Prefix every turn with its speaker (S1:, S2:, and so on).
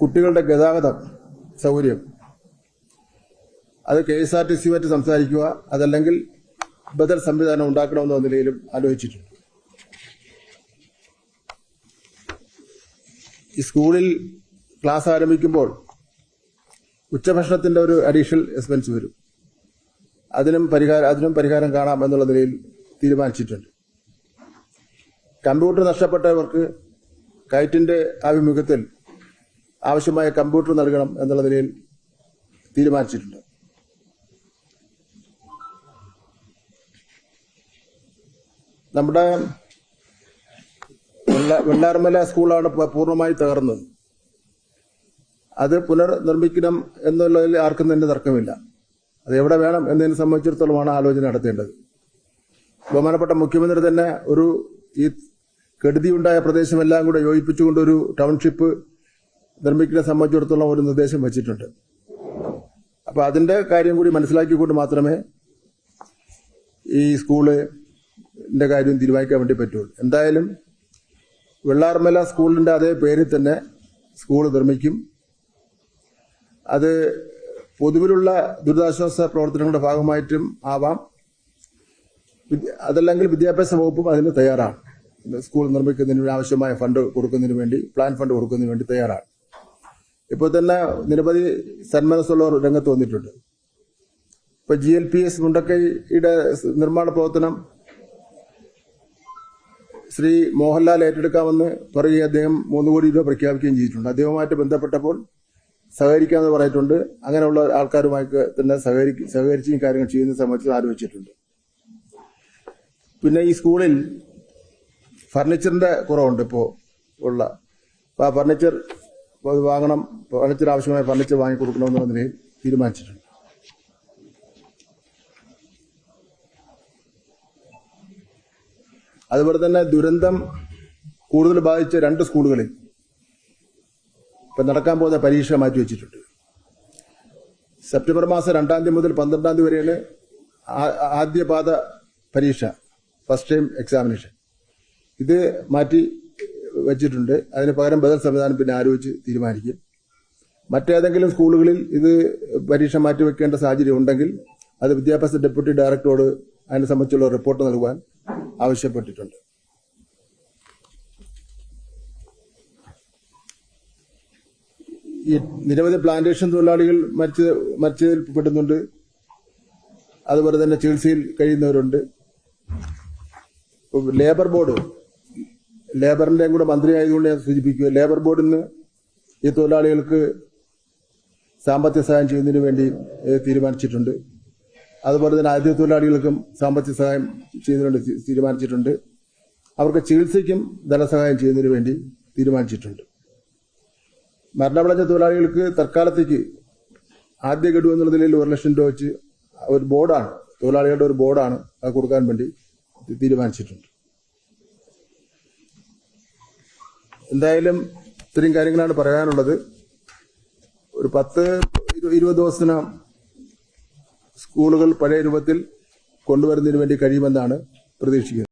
S1: കുട്ടികളുടെ ഗതാഗതം സൗകര്യം. അത് കെ എസ് ആർ ടി സിയുമായിട്ട് സംസാരിക്കുക അതല്ലെങ്കിൽ ബദൽ സംവിധാനം ഉണ്ടാക്കണമെന്ന നിലയിലും ആലോചിച്ചിട്ടുണ്ട്. ഈ സ്കൂളിൽ ക്ലാസ് ആരംഭിക്കുമ്പോൾ ഉച്ചഭക്ഷണത്തിന്റെ ഒരു അഡീഷണൽ എക്സ്പെൻസ് വരും. അതിനും പരിഹാരം അതിനും പരിഹാരം കാണാം എന്നുള്ള നിലയിൽ തീരുമാനിച്ചിട്ടുണ്ട്. കമ്പ്യൂട്ടർ നഷ്ടപ്പെട്ടവർക്ക് കയറ്റിന്റെ ആഭിമുഖ്യത്തിൽ ആവശ്യമായ കമ്പ്യൂട്ടർ നൽകണം എന്നുള്ള നിലയിൽ തീരുമാനിച്ചിട്ടുണ്ട്. നമ്മുടെ വെള്ള- വെള്ളാർമല സ്കൂളാണ് പൂർണമായി തകർന്നത്. അത് പുനർനിർമ്മിക്കണം എന്നുള്ളതിൽ ആർക്കും തന്നെ തർക്കമില്ല. അത് എവിടെ വേണം എന്നതിനെ സംബന്ധിച്ചിടത്തോളമാണ് ആലോചന നടത്തേണ്ടത്. ബഹുമാനപ്പെട്ട മുഖ്യമന്ത്രി തന്നെ ഒരു ഈ കെടുതിയുണ്ടായ പ്രദേശമെല്ലാം കൂടെ യോജിപ്പിച്ചുകൊണ്ട് ഒരു ടൗൺഷിപ്പ് നിർമ്മിക്കുന്നതിനെ സംബന്ധിച്ചിടത്തോളം ഒരു നിർദ്ദേശം വെച്ചിട്ടുണ്ട്. അപ്പൊ അതിന്റെ കാര്യം കൂടി മനസ്സിലാക്കിക്കൊണ്ട് മാത്രമേ ഈ സ്കൂളിന്റെ കാര്യം തീരുമാനിക്കാൻ വേണ്ടി പറ്റുള്ളൂ. എന്തായാലും വെള്ളാർമല സ്കൂളിന്റെ അതേ പേരിൽ തന്നെ സ്കൂൾ നിർമ്മിക്കും. അത് പൊതുവിലുള്ള ദുരിതാശ്വാസ പ്രവർത്തനങ്ങളുടെ ഭാഗമായിട്ടും ആവാം. അതല്ലെങ്കിൽ വിദ്യാഭ്യാസ വകുപ്പും അതിന് തയ്യാറാണ്. സ്കൂൾ നിർമ്മിക്കുന്നതിന് ആവശ്യമായ ഫണ്ട് കൊടുക്കുന്നതിന് വേണ്ടി പ്ലാൻ ഫണ്ട് കൊടുക്കുന്നതിന് വേണ്ടി തയ്യാറാണ്. ഇപ്പോൾ തന്നെ നിരവധി സന്മനസ്സുള്ളവർ രംഗത്ത് വന്നിട്ടുണ്ട്. ഇപ്പൊ ജി എൽ പി എസ് മുണ്ടക്കൈയുടെ നിർമ്മാണ പ്രവർത്തനം ശ്രീ മോഹൻലാൽ ഏറ്റെടുക്കാമെന്ന് പറയുകയും അദ്ദേഹം മൂന്ന് കോടി രൂപ പ്രഖ്യാപിക്കുകയും ചെയ്തിട്ടുണ്ട്. അദ്ദേഹവുമായിട്ട് ബന്ധപ്പെട്ടപ്പോൾ സഹകരിക്കാമെന്ന് പറഞ്ഞിട്ടുണ്ട്. അങ്ങനെയുള്ള ആൾക്കാരുമായി തന്നെ സഹകരി സഹകരിച്ച് ഈ കാര്യങ്ങൾ ചെയ്യുന്ന സംബന്ധിച്ച് ആലോചിച്ചിട്ടുണ്ട്. പിന്നെ ഈ സ്കൂളിൽ ഫർണിച്ചറിന്റെ കുറവുണ്ട് ഇപ്പോൾ ഉള്ള. ആ ഫർണിച്ചർ അത് വാങ്ങണം ഫർണിച്ചർ ആവശ്യമായ ഫർണിച്ചർ വാങ്ങിക്കൊടുക്കണമെന്നുള്ള നിലയിൽ തീരുമാനിച്ചിട്ടുണ്ട്. അതുപോലെ തന്നെ ദുരന്തം കൂടുതൽ ബാധിച്ച രണ്ട് സ്കൂളുകളിൽ ഇപ്പം നടക്കാൻ പോകുന്ന പരീക്ഷ മാറ്റിവെച്ചിട്ടുണ്ട് സെപ്റ്റംബർ മാസം രണ്ടാം തീയതി മുതൽ പന്ത്രണ്ടാം തീയതി വരെയാണ് ആദ്യപാദ പരീക്ഷ ഫസ്റ്റ് ടൈം എക്സാമിനേഷൻ ഇത് മാറ്റി വെച്ചിട്ടുണ്ട്. അതിന് പകരം ബദൽ സംവിധാനം പിന്നെ ആലോചിച്ച് തീരുമാനിക്കും. മറ്റേതെങ്കിലും സ്കൂളുകളിൽ ഇത് പരീക്ഷ മാറ്റിവെക്കേണ്ട സാഹചര്യം ഉണ്ടെങ്കിൽ അത് വിദ്യാഭ്യാസ ഡെപ്യൂട്ടി ഡയറക്ടറോട് അതിനെ സംബന്ധിച്ചുള്ള റിപ്പോർട്ട് നൽകുവാൻ ആവശ്യപ്പെട്ടിട്ടുണ്ട്. ഈ നിരവധി പ്ലാന്റേഷൻ തൊഴിലാളികൾ മരിച്ച മരിച്ചതിൽ പെടുന്നുണ്ട്. അതുപോലെ തന്നെ ചികിത്സയിൽ കഴിയുന്നവരുണ്ട്. ലേബർ ബോർഡ് ലേബറിന്റെയും കൂടെ മന്ത്രിയായതുകൊണ്ട് ഞാൻ സൂചിപ്പിക്കുക ലേബർ ബോർഡിൽ നിന്ന് ഈ തൊഴിലാളികൾക്ക് സാമ്പത്തിക സഹായം ചെയ്യുന്നതിന് വേണ്ടി തീരുമാനിച്ചിട്ടുണ്ട്. അതുപോലെ തന്നെ ആദ്യ തൊഴിലാളികൾക്കും സാമ്പത്തിക സഹായം ചെയ്യുന്നതിന് തീരുമാനിച്ചിട്ടുണ്ട്. അവർക്ക് ചികിത്സയ്ക്കും ധനസഹായം ചെയ്യുന്നതിന് വേണ്ടി തീരുമാനിച്ചിട്ടുണ്ട്. മരണമടഞ്ഞ തൊഴിലാളികൾക്ക് തൽക്കാലത്തേക്ക് ആദ്യ ഗഡു എന്നുള്ള നിലയിൽ ഒരു ലക്ഷം രൂപ വെച്ച് ഒരു ബോർഡാണ് തൊഴിലാളികളുടെ ഒരു ബോർഡാണ് അത് കൊടുക്കാൻ വേണ്ടി തീരുമാനിച്ചിട്ടുണ്ട്. എന്തായാലും ഇത്രയും കാര്യങ്ങളാണ് പറയാനുള്ളത്. ഒരു പത്ത് ഇരു- ഇരുപത് ദിവസത്തിനകം സ്കൂളുകൾ പഴയ രൂപത്തിൽ കൊണ്ടുവരുന്നതിന് വേണ്ടി കഴിയുമെന്നാണ് പ്രതീക്ഷിക്കുന്നത്.